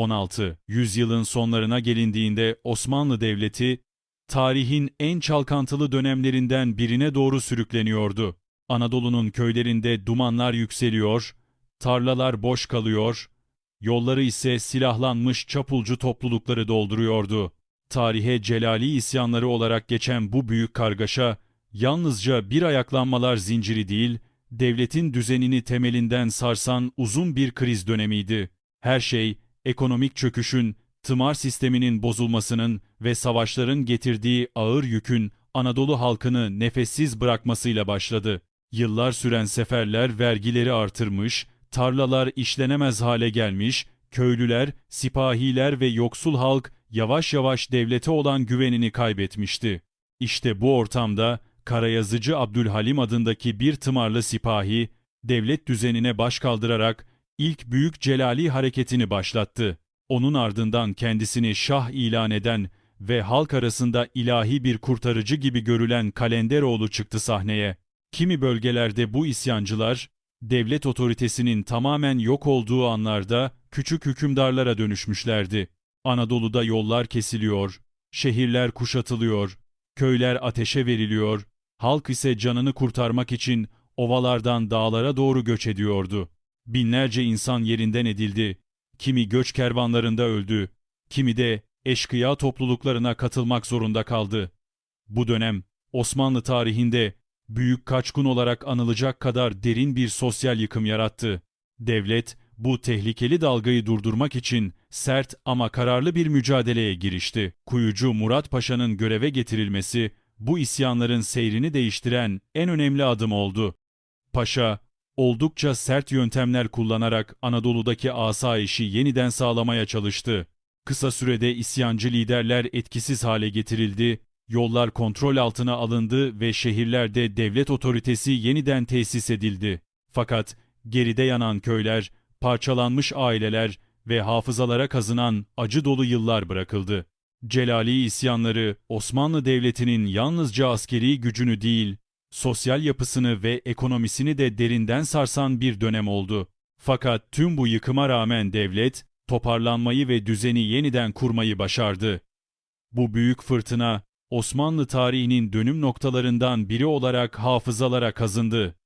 16. Yüzyılın sonlarına gelindiğinde Osmanlı Devleti, tarihin en çalkantılı dönemlerinden birine doğru sürükleniyordu. Anadolu'nun köylerinde dumanlar yükseliyor, tarlalar boş kalıyor, yolları ise silahlanmış çapulcu toplulukları dolduruyordu. Tarihe celali isyanları olarak geçen bu büyük kargaşa, yalnızca bir ayaklanmalar zinciri değil, devletin düzenini temelinden sarsan uzun bir kriz dönemiydi. Her şey, ekonomik çöküşün, tımar sisteminin bozulmasının ve savaşların getirdiği ağır yükün Anadolu halkını nefessiz bırakmasıyla başladı. Yıllar süren seferler vergileri artırmış, tarlalar işlenemez hale gelmiş, köylüler, sipahiler ve yoksul halk yavaş yavaş devlete olan güvenini kaybetmişti. İşte bu ortamda Karayazıcı Abdülhalim adındaki bir tımarlı sipahi, devlet düzenine baş kaldırarak ilk büyük celali hareketini başlattı. Onun ardından kendisini şah ilan eden ve halk arasında ilahi bir kurtarıcı gibi görülen Kalenderoğlu çıktı sahneye. Kimi bölgelerde bu isyancılar, devlet otoritesinin tamamen yok olduğu anlarda küçük hükümdarlara dönüşmüşlerdi. Anadolu'da yollar kesiliyor, şehirler kuşatılıyor, köyler ateşe veriliyor, halk ise canını kurtarmak için ovalardan dağlara doğru göç ediyordu. Binlerce insan yerinden edildi, kimi göç kervanlarında öldü, kimi de eşkıya topluluklarına katılmak zorunda kaldı. Bu dönem Osmanlı tarihinde büyük kaçkın olarak anılacak kadar derin bir sosyal yıkım yarattı. Devlet bu tehlikeli dalgayı durdurmak için sert ama kararlı bir mücadeleye girişti. Kuyucu Murat Paşa'nın göreve getirilmesi bu isyanların seyrini değiştiren en önemli adım oldu. Paşa oldukça sert yöntemler kullanarak Anadolu'daki asayişi yeniden sağlamaya çalıştı. Kısa sürede isyancı liderler etkisiz hale getirildi, yollar kontrol altına alındı ve şehirlerde devlet otoritesi yeniden tesis edildi. Fakat geride yanan köyler, parçalanmış aileler ve hafızalara kazınan acı dolu yıllar bırakıldı. Celali isyanları Osmanlı Devleti'nin yalnızca askeri gücünü değil, sosyal yapısını ve ekonomisini de derinden sarsan bir dönem oldu. Fakat tüm bu yıkıma rağmen devlet, toparlanmayı ve düzeni yeniden kurmayı başardı. Bu büyük fırtına, Osmanlı tarihinin dönüm noktalarından biri olarak hafızalara kazındı.